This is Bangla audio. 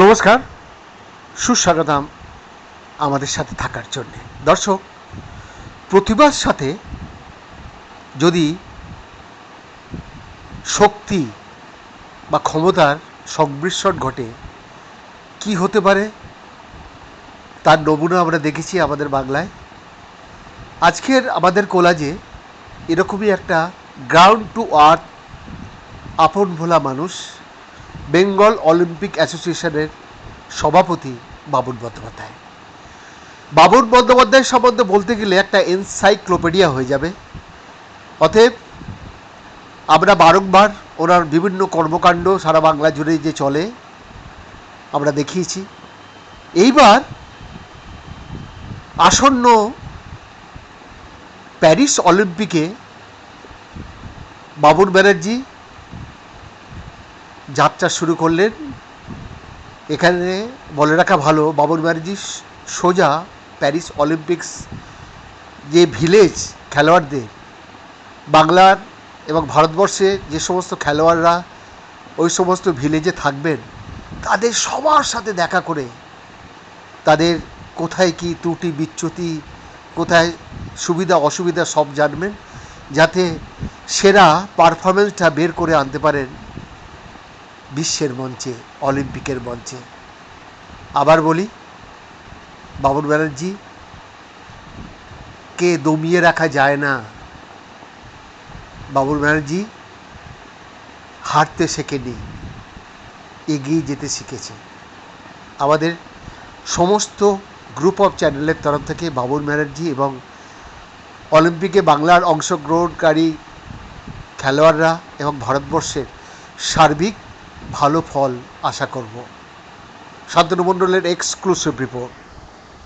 নমস্কার, সুস্বাগতম আমাদের সাথে থাকার জন্যে। দর্শক, প্রতিভার সাথে যদি শক্তি বা ক্ষমতার সংমিশ্রণ ঘটে, কি হতে পারে? তার নমুনা আমরা দেখেছি আমাদের বাংলায়। আজকের আমাদের কোলাজে এরকমই একটা গ্রাউন্ড টু আর্থ আপন ভোলা মানুষ বেঙ্গল অলিম্পিক অ্যাসোসিয়েশনের সভাপতি বাবুল বন্দ্যোপাধ্যায়। বাবুল বন্দ্যোপাধ্যায় সম্বন্ধে বলতে গেলে একটা এনসাইক্লোপিডিয়া হয়ে যাবে। অতএব আমরা বারংবার ওনার বিভিন্ন কর্মকাণ্ড সারা বাংলা জুড়ে যে চলে, আমরা দেখিয়েছি। এইবার আসন্ন প্যারিস অলিম্পিকে বাবুর ব্যানার্জি যাত্রা শুরু করলেন। এখানে বলে রাখা ভালো বাবুর ব্যানার্জি সোজা প্যারিস অলিম্পিক্স যে ভিলেজ খেলোয়াড়দের, বাংলার এবং ভারতবর্ষে যে সমস্ত খেলোয়াড়রা ওই সমস্ত ভিলেজে থাকবেন, তাদের সবার সাথে দেখা করে তাদের কোথায় কি ত্রুটি বিচ্যুতি, কোথায় সুবিধা অসুবিধা সব জানবেন, যাতে সেরা পারফরমেন্সটা বের করে আনতে পারেন বিশ্বের মঞ্চে, অলিম্পিকের মঞ্চে। আবার বলি বাবুর ব্যানার্জি, কে দমিয়ে রাখা যায় না। বাবুর ব্যানার্জি হারতে শেখেনি, এগিয়ে যেতে শিখেছে। আমাদের সমস্ত গ্রুপ অফ চ্যানেলের তরফ থেকে বাবুর ব্যানার্জি এবং অলিম্পিকে বাংলার অংশগ্রহণকারী খেলোয়াড়রা এবং ভারতবর্ষের সার্বিক ভালো ফল আশা করব। শান্তনু মণ্ডলের এক্সক্লুসিভ রিপোর্ট